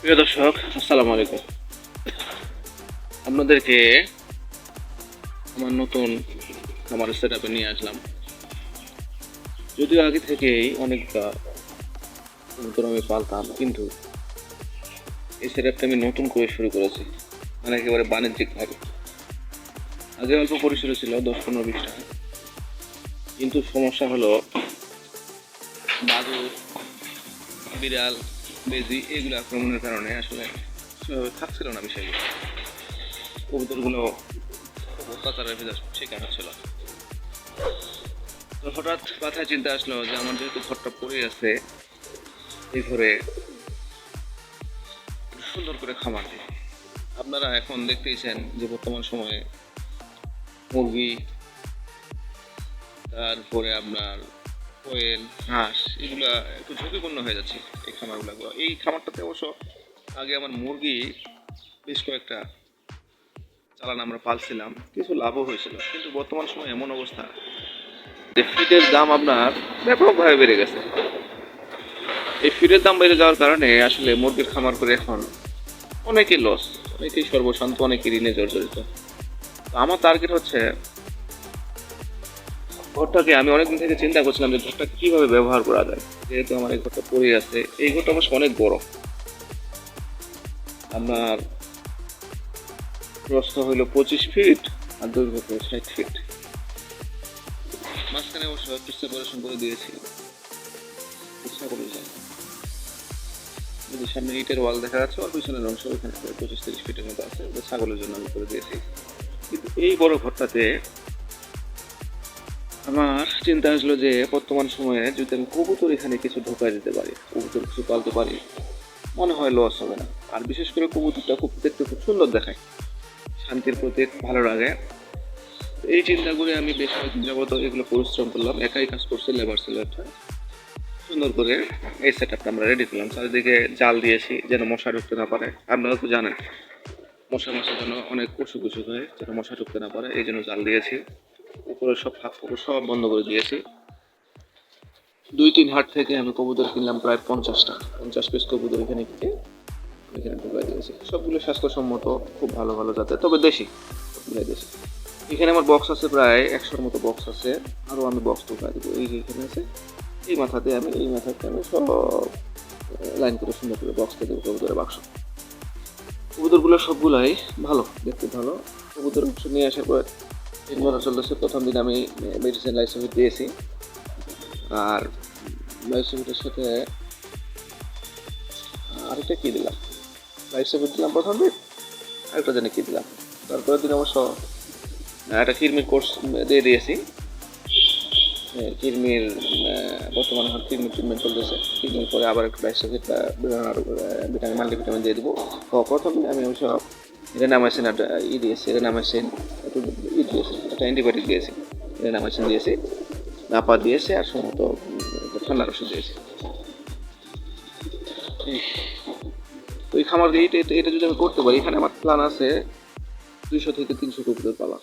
প্রিয় দর্শক, আসসালামু আলাইকুম। আপনাদেরকে আমার নতুন আমার সেট আপে নিয়ে আসলাম। যদিও আগে থেকেই অনেকটা কবুতর আমি পালতাম, কিন্তু এই সেট আপটা আমি নতুন করে শুরু করেছি। মানে একেবারে বাণিজ্যিকভাবে আগে অল্প পরিসরে ছিল, দশ পনেরো বিশ টাকা। কিন্তু সমস্যা হলো বাদুর বিড়াল বেজি এগুলো আক্রমণের কারণে আসলে থাকছিল না বিষয়গুলো। কবুতরগুলো অত্যাচারের ভেতর শিকার হচ্ছিল। তো হঠাৎ মাথায় চিন্তা আসলো যে আমার যেহেতু ঘরটা পড়ে আছে, এই ঘরে সুন্দর করে খামার দিই। আপনারা এখন দেখতেইছেন যে বর্তমান সময়ে মুরগি, তারপরে আপনার কোয়েল, হাঁস, এগুলা একটু ঝুঁকিপূর্ণ হয়ে যাচ্ছে এই খামারগুলো এই খামারটাতে অবশ্য আগে আমার মুরগি বেশ কয়েকটা চালান আমরা পালছিলাম, কিছু লাভও হয়েছিল। কিন্তু বর্তমান সময় এমন অবস্থা যে ফিডের দাম আপনার ব্যাপকভাবে বেড়ে গেছে। এই ফিডের দাম বেড়ে যাওয়ার কারণে আসলে মুরগির খামার করে এখন অনেকেই লস অনেকেই সর্বশান্ত, অনেকেই ঋণে জর্জরিত। তো আমার টার্গেট হচ্ছে ঘরটাকে আমি অনেকদিন থেকে চিন্তা করছিলাম যে ঘরটা কীভাবে ব্যবহার করা যায়, যেহেতু আমার এই ঘরটা পড়ে আছে। এই ঘরটা অবশ্য অনেক বড়। আপনার প্রস্থ হইল পঁচিশ ফিট আর দৈর্ঘ্য হলো ষাট ফিট। মাঝখানে অবশ্য একটু সেপারেশন করে দিয়েছি। ইচ্ছা করে যদি সামনে ইটের ওয়াল দেখা যাচ্ছে আর পিছনের অংশ ওইখানে পঁচিশ তিরিশ ফিটের মতো আছে। ছাগলের জন্য আমি করে দিয়েছি। কিন্তু এই বড় ঘরটাতে আমার চিন্তা আসলো যে বর্তমান সময়ে যদি আমি কবুতর এখানে কিছু ঢোকায় দিতে পারি, কবুতর কিছু পালতে পারি, মনে হয় লস হবে না। আর বিশেষ করে কবুতরটা খুব, দেখতে খুব সুন্দর দেখায়। শান্তির প্রতীক, ভালো লাগে। এই চিন্তা করে আমি বেশ কয়েকদিন যাবত এগুলো পরিশ্রম করলাম। একাই কাজ করছি লেবার একটা সুন্দর করে এই সেট আপটা আমরা রেডি করলাম। চারিদিকে জাল দিয়েছি যেন মশা ঢুকতে না পারে। আপনারা তো জানেন, মশা মশার যেন অনেক অসুখ অসুখ হয়, যেন মশা ঢুকতে না পারে, এই জন্য জাল দিয়েছি। উপরে সব ফাঁক সব বন্ধ করে দিয়েছি। দুই তিন হাট থেকে আমি কবুতর কিনলাম প্রায় পঞ্চাশটা। পঞ্চাশ পিস কবুতর এখানে কিনে এখানে ঢুকাই দিয়েছি। সবগুলো স্বাস্থ্যসম্মত, খুব ভালো ভালো জাতের, তবে দেশি। দেশি এখানে আমার বক্স আছে প্রায় একশোর মতো বক্স আছে। আরও আমি বক্স ঢুকাই দেবো। এই এখানে আছে, এই মাথাতে আমি, এই মাথাতে আমি সব লাইন করে সুন্দর করে বক্স দেবো কবুতরের বাক্স। কবুতরগুলো সবগুলাই ভালো, দেখতে ভালো। কবুতর নিয়ে আসার পর তিন ঘণ্টা চলতেছে প্রথম দিন আমি মেডিসিন লাইসেন্স দিয়েছি। আর লাইসেন্সের সাথে আরেকটা কী দিলাম? লাইসেন্স দিলাম প্রথম দিন, আরেকটা জানি কী দিলাম। তারপরের দিন অবশ্য একটা কিরমির কোর্স দিয়ে দিয়েছি। কিরমির বর্তমানে এখন কিরমির ট্রিটমেন্ট চলতেছে। কিরমির পরে আবার একটু লাইসেন্স ভিটামিন মাল্টিভিটামিন দিয়ে দেবো। প্রথম দিন আমি অবশ্য রেনামাইসিন ই দিয়েছি রেনামাইসিন একটু ই দিয়েছি। একটা অ্যান্টিবায়োটিক দিয়েছি রেনামাইসিন দিয়েছি নাপা দিয়েছে আর সম্ভবত ঠান্ডার ওষুধ দিয়েছে। তো খামার দিয়ে এটা এটা যদি আমি করতে পারি, এখানে আমার প্ল্যান আছে দুইশো থেকে তিনশো কবুতর পালা।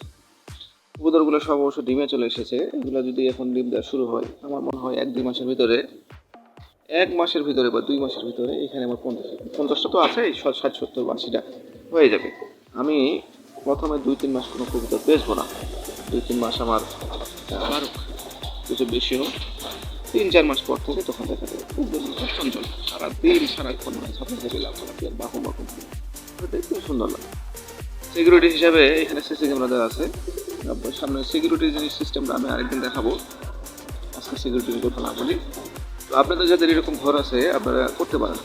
কবুতরগুলো সব অবশ্য ডিমে চলে এসেছে, এগুলো যদি এখন ডিম দেওয়া শুরু হয়, আমার মনে হয় এক দুই মাসের ভিতরে, এক মাসের ভিতরে বা দুই মাসের ভিতরে এখানে আমার পঞ্চাশ পঞ্চাশটা তো আছে ষাট সত্তর বা হয়ে যাবে। আমি প্রথমে দুই, তিন মাস কোনো কবুতর বেচবো না। দুই, তিন মাস আমার বারো কিছু বেশি হোক। তিন, চার মাস পর থেকে তখন দেখা যাবে খুব বেশি চঞ্চল সারাদিন, সারাক্ষণ মানে ছাত্র থেকে লাভ করা বাহু বাহু দেখতে খুব সুন্দর লাগে। সিকিউরিটি হিসাবে এখানে সিসি ক্যামেরা দেওয়া আছে। সামনে সিকিউরিটি জিনিস সিস্টেমটা আমি আরেকদিন দেখাবো। আজকে সিকিউরিটির কথা না বলি। তো আপনাদের যাদের এরকম ঘর আছে, আপনারা করতে পারেন।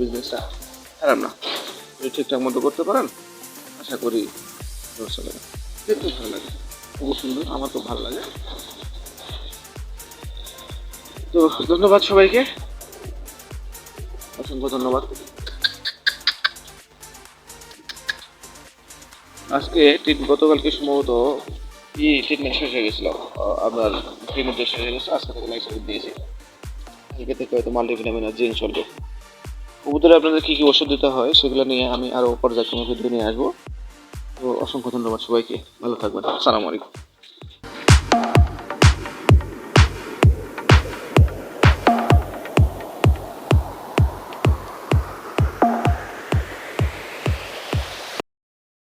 বিজনেসটা খারাপ না। ঠিকঠাক মতো করতে পারেন আশা করি হবে দেখতে ভালো লাগে। খুব সুন্দর, আমার খুব ভালো লাগে। তো ধন্যবাদ সবাইকে। অসংখ্য ধন্যবাদ। আজকে ট্রিট গতকালকে সম্ভবত ই ট্রিটমেন্ট শেষ হয়ে গেছিল। আপনার ট্রিটমেন্ট শেষ হয়ে গেছে। আজকে থেকে লাইসেন্স দিয়েছি। কালকে থেকে হয়তো মাল্টিভিটামিন আর জিন চলবে কবুতরে আপনাদের কী কী ওষুধ দিতে হয়, সেগুলো নিয়ে আমি আরও পর্যায়ক্রমে ভিডিও নিয়ে আসব। তো অসংখ্য ধন্যবাদ সবাইকে। ভালো থাকবেন। আসসালামু আলাইকুম।